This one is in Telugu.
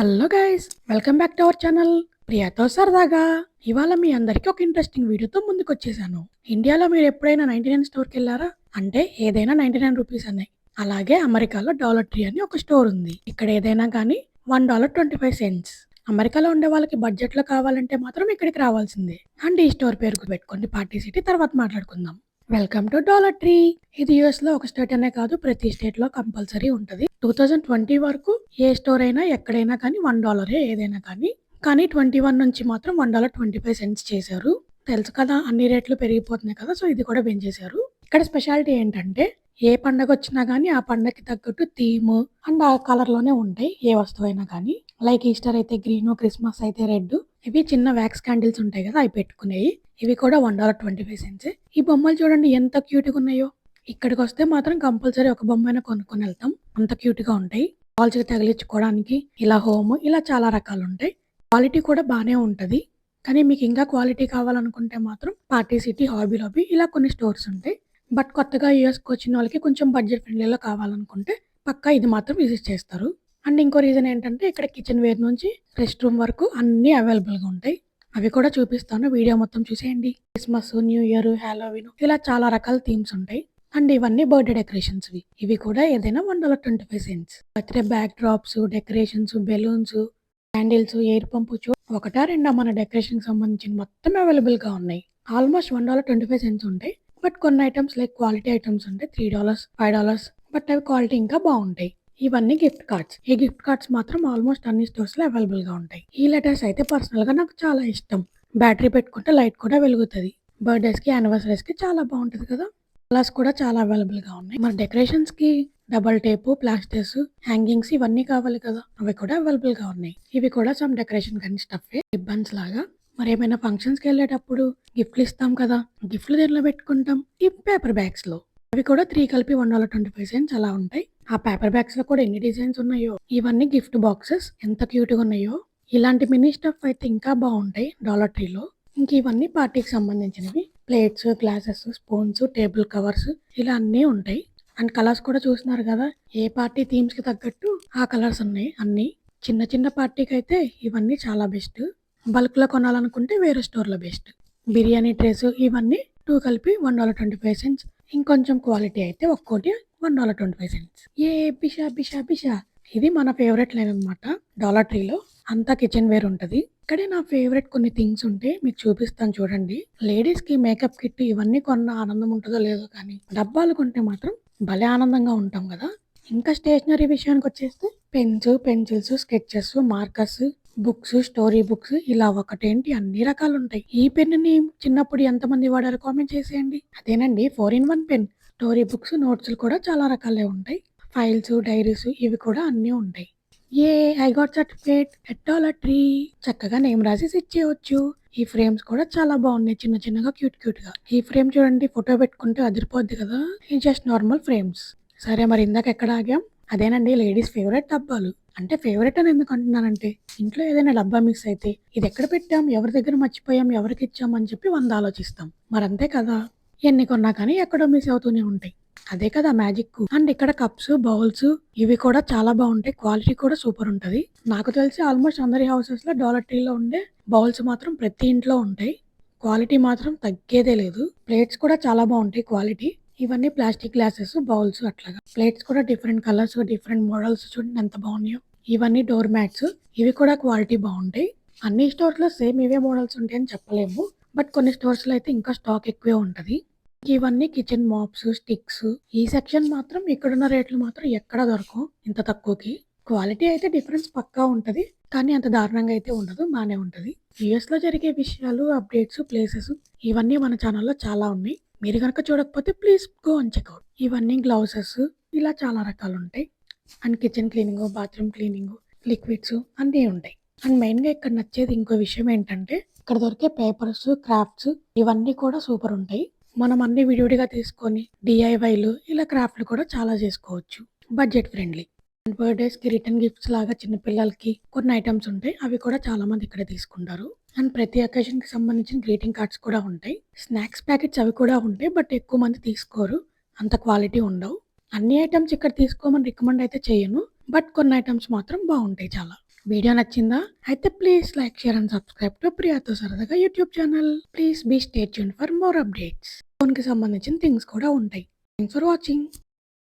Hello guys welcome back to our channel. ప్రియాతో సరదాగా ఇవాళ మీ అందరికీ ఒక ఇంట్రెస్టింగ్ వీడియోతో ముందుకు వచ్చేసాను ఇండియాలో మీరు ఎప్పుడైనా నైన్టీ నైన్ స్టోర్కి వెళ్ళారా? అంటే ఏదైనా నైన్టీ నైన్ రూపీస్ అన్నాయి అలాగే అమెరికాలో డాలర్ ట్రీ అని ఒక స్టోర్ ఉంది. ఇక్కడ ఏదైనా కానీ one dollar twenty five cents అమెరికాలో ఉండే వాళ్ళకి బడ్జెట్లో కావాలంటే మాత్రం ఇక్కడికి రావాల్సిందే. అండ్ ఈ స్టోర్ పేరుకు పెట్టుకోండి పార్టీ సిటీ తర్వాత మాట్లాడుకుందాం. వెల్కమ్ టు డాలర్ ట్రీ ఇది యుఎస్లో ఒక స్టేట్ అనే కాదు ప్రతి స్టేట్లో కంపల్సరీ ఉంటుంది. టూ థౌజండ్ ట్వంటీ వరకు ఏ స్టోర్ అయినా ఎక్కడైనా కానీ వన్ డాలరే ఏదైనా కానీ కానీ ట్వంటీ వన్ నుంచి మాత్రం one dollar twenty five cents చేశారు. తెలుసు కదా అన్ని రేట్లు పెరిగిపోతున్నాయి కదా సో ఇది కూడా పెంచేశారు ఇక్కడ స్పెషాలిటీ ఏంటంటే ఏ పండగ వచ్చినా కానీ ఆ పండగకి తగ్గట్టు థీమ్ అండ్ ఆ కలర్లోనే ఉంటాయి ఏ వస్తువు అయినా కానీ. లైక్ ఈస్టర్ అయితే గ్రీన్ క్రిస్మస్ అయితే రెడ్ ఇవి చిన్న వ్యాక్స్ క్యాండిల్స్ ఉంటాయి కదా అవి పెట్టుకునేవి ఇవి కూడా one dollar twenty five cents ఈ బొమ్మలు చూడండి ఎంత క్యూట్గా ఉన్నాయో ఇక్కడికి వస్తే మాత్రం కంపల్సరీ ఒక బొమ్మైనా కొనుక్కొని వెళ్తాం. అంత క్యూట్గా ఉంటాయి. వాల్స్కి తగిలించుకోవడానికి ఇలా హోమ్ ఇలా చాలా రకాలు ఉంటాయి. క్వాలిటీ కూడా బాగానే ఉంటుంది. కానీ మీకు ఇంకా క్వాలిటీ కావాలనుకుంటే మాత్రం పార్టీ సిటీ హాబీ లాబీ ఇలా కొన్ని స్టోర్స్ ఉంటాయి. బట్ కొత్తగా యూఎస్కి వచ్చిన వాళ్ళకి కొంచెం బడ్జెట్ ఫ్రెండ్లీలో కావాలనుకుంటే పక్కా ఇది మాత్రం విజిట్ చేస్తారు. అండ్ ఇంకో రీజన్ ఏంటంటే ఇక్కడ కిచెన్ వేర్ నుంచి రెస్ట్ రూమ్ వరకు అన్ని అవైలబుల్గా ఉంటాయి. అవి కూడా చూపిస్తాను. వీడియో మొత్తం చూసేయండి. క్రిస్మస్ న్యూ ఇయర్ హ్యాలోవిన్ ఇలా చాలా రకాల థీమ్స్ ఉంటాయి. అండ్ ఇవన్నీ బర్త్డే డెకరేషన్స్ ఇవి కూడా ఏదైనా one dollar twenty five cents birthday backdrops decorations balloons candles air pump చూ ఒకటా రెండా మన డెకరేషన్ సంబంధించిన మొత్తం అవైలబుల్గా ఉన్నాయి. Almost one dollar twenty five cents ఉంటాయి. బట్ కొన్ని ఐటమ్స్ లైక్ క్వాలిటీ ఐటమ్స్ ఉంటాయి three dollars five dollars but అవి క్వాలిటీ ఇంకా బాగుంటాయి. ఇవన్నీ గిఫ్ట్ కార్డ్స్. ఈ గిఫ్ట్ కార్డ్స్ మాత్రం ఆల్మోస్ట్ అన్ని స్టోర్స్లో అవైలబుల్గా ఉంటాయి. ఈ లెటర్స్ అయితే పర్సనల్గా నాకు చాలా ఇష్టం. బ్యాటరీ పెట్టుకుంటే లైట్ కూడా వెలుగుతుంది. బర్త్డేస్కి యానివర్సరీస్కి చాలా బాగుంటది కదా. కలర్స్ కూడా చాలా అవైలబుల్గా ఉన్నాయి. మన డెకరేషన్స్కి డబల్ టేపు ప్లాస్టర్స్ హ్యాంగింగ్స్ ఇవన్నీ కావాలి కదా. అవి కూడా అవైలబుల్గా ఉన్నాయి. ఇవి కూడా సమ్ డెకరేషన్ కానీ స్టఫ్ రిబ్బన్స్ లాగా. మరి ఏమైనా ఫంక్షన్స్కి వెళ్ళేటప్పుడు గిఫ్ట్లు ఇస్తాం కదా. గిఫ్ట్లు దేనిలో పెట్టుకుంటాం? ఈ పేపర్ బ్యాగ్స్లో. అవి కూడా త్రీ కలిపి one dollar twenty five cents అలా ఉంటాయి. ఆ పేపర్ బ్యాగ్స్లో కూడా ఎన్ని డిజైన్స్ ఉన్నాయో ఇవన్నీ గిఫ్ట్ బాక్సెస్ ఎంత క్యూట్గా ఉన్నాయో ఇలాంటి మినీ స్టఫ్ అయితే ఇంకా బాగుంటాయి డాలర్ ట్రీలో ఇంక ఇవన్నీ పార్టీకి సంబంధించినవి. Plates glasses spoons table covers ఇలా అన్నీ ఉంటాయి. అండ్ కలర్స్ కూడా చూస్తున్నారు కదా ఏ పార్టీ థీమ్స్కి తగ్గట్టు ఆ కలర్స్ ఉన్నాయి అన్ని. చిన్న చిన్న పార్టీకి అయితే ఇవన్నీ చాలా బెస్ట్ బల్క్లో కొనాలనుకుంటే వేరే స్టోర్లో బెస్ట్ బిర్యానీ ట్రేస్ ఇవన్నీ టూ కలిపి one dollar twenty five cents ఇంకొంచెం క్వాలిటీ అయితే ఒక్కోటి one dollar twenty five cents. ఏ బిషా బిషా బిషా. ఇది మన ఫేవరెట్ లైన్ అనమాట డాలర్ ట్రీలో అంతా కిచెన్ వేర్ ఉంటుంది. ఇక్కడే నా ఫేవరెట్ కొన్ని థింగ్స్ ఉంటే మీకు చూపిస్తాను చూడండి. లేడీస్కి మేకప్ కిట్ ఇవన్నీ కొన్న ఆనందం ఉంటుందో లేదో కానీ డబ్బాలు కొంటే మాత్రం భలే ఆనందంగా ఉంటాం కదా. ఇంకా స్టేషనరీ విషయానికి వచ్చేస్తే pens pencils sketches markers books story books ఇలా ఒకటేంటి అన్ని రకాలు ఉంటాయి. ఈ పెన్ని చిన్నప్పుడు ఎంతమంది వాడారు కామెంట్ చేసేయండి. అదేనండి four in one pen. Story books నోట్స్లు కూడా చాలా రకాలే ఉంటాయి. ఫైల్స్ డైరీస్ ఇవి కూడా అన్నీ ఉంటాయి. ఏ I got certificate at tree. చక్కగా నేమ్ రాసి ఇచ్చేయవచ్చు ఈ ఫ్రేమ్స్ కూడా చాలా బాగున్నాయి. చిన్న చిన్నగా క్యూట్ క్యూట్గా ఈ ఫ్రేమ్ చూడండి ఫోటో పెట్టుకుంటే అదిరిపోద్ది కదా. ఇది జస్ట్ నార్మల్ ఫ్రేమ్స్. సరే మరి ఇందాక ఎక్కడ ఆగాం? అదేనండి లేడీస్ ఫేవరెట్ డబ్బాలు. అంటే ఫేవరెట్ అని ఎందుకు అంటున్నానంటే ఇంట్లో ఏదైనా డబ్బా మిస్ అయితే ఇది ఎక్కడ పెట్టాం? ఎవరి దగ్గర మర్చిపోయాం? ఎవరికి ఇచ్చాం? అని చెప్పి వంద ఆలోచిస్తాం. మరి అంతే కదా. ఎన్ని కొన్నా కానీ ఎక్కడో మిస్ అవుతూనే ఉంటాయి. అదే కదా మ్యాజిక్ అండ్ ఇక్కడ కప్స్ బౌల్స్ ఇవి కూడా చాలా బాగుంటాయి. క్వాలిటీ కూడా సూపర్ ఉంటది. నాకు తెలిసి ఆల్మోస్ట్ అందరి హౌసెస్లో డాలర్ టీలో ఉండే బౌల్స్ మాత్రం ప్రతి ఇంట్లో ఉంటాయి. క్వాలిటీ మాత్రం తగ్గేదే లేదు. ప్లేట్స్ కూడా చాలా బాగుంటాయి క్వాలిటీ ఇవన్నీ ప్లాస్టిక్ గ్లాసెస్ బౌల్స్ అట్లాగా. ప్లేట్స్ కూడా డిఫరెంట్ కలర్స్ డిఫరెంట్ మోడల్స్ చూడండి ఎంత బాగున్నాయో. ఇవన్నీ డోర్ మ్యాట్స్ ఇవి కూడా క్వాలిటీ బాగుంటాయి. అన్ని స్టోర్స్లో సేమ్ ఇవే మోడల్స్ ఉంటాయని చెప్పలేము. బట్ కొన్ని స్టోర్స్లో అయితే ఇంకా స్టాక్ ఎక్కువే ఉంటుంది. ఇవన్నీ కిచెన్ మాప్స్ స్టిక్స్ ఈ సెక్షన్ మాత్రం ఇక్కడున్న రేట్లు మాత్రం ఎక్కడ దొరకవు ఇంత తక్కువకి. క్వాలిటీ అయితే డిఫరెన్స్ పక్కా ఉంటుంది కానీ అంత దారుణంగా అయితే ఉండదు బాగానే ఉంటుంది. యుఎస్లో జరిగే విషయాలు అప్డేట్స్ ప్లేసెస్ ఇవన్నీ మన ఛానల్లో చాలా ఉన్నాయి. మీరు కనుక చూడకపోతే please go and check out ఇవన్నీ గ్లౌసెస్ ఇలా చాలా రకాలు ఉంటాయి and kitchen cleaning bathroom cleaning liquids అన్నీ ఉంటాయి. అండ్ మెయిన్గా ఇక్కడ నచ్చేది ఇంకో విషయం ఏంటంటే ఇక్కడ దొరికే పేపర్స్ క్రాఫ్ట్స్ ఇవన్నీ కూడా సూపర్ ఉంటాయి. మనం అన్ని విడివిడిగా తీసుకొని డిఐవైలు ఇలా క్రాఫ్ట్లు కూడా చాలా చేసుకోవచ్చు. Budget friendly. బర్త్డేస్కి రిటర్న్ గిఫ్ట్స్ లాగా చిన్న పిల్లలకి కొన్ని ఐటమ్స్ ఉంటాయి అవి కూడా చాలా మంది ఇక్కడ తీసుకుంటారు. అండ్ ప్రతి అకేషన్కి సంబంధించిన గ్రీటింగ్ కార్డ్స్ కూడా ఉంటాయి. స్నాక్స్ ప్యాకెట్స్ అవి కూడా ఉంటాయి బట్ ఎక్కువ మంది తీసుకోరు. అంత క్వాలిటీ ఉండవు. అన్ని ఐటమ్స్ ఇక్కడ తీసుకోమని రికమెండ్ అయితే చేయను బట్ కొన్ని ఐటమ్స్ మాత్రం బాగుంటాయి చాలా. వీడియో నచ్చిందా? అయితే please like share and subscribe to ప్రియాతో సరదాగా YouTube channel. Please be stay tune for more updates. ఫోన్కి సంబంధించిన థింగ్స్ కూడా ఉంటాయి. Thanks for watching.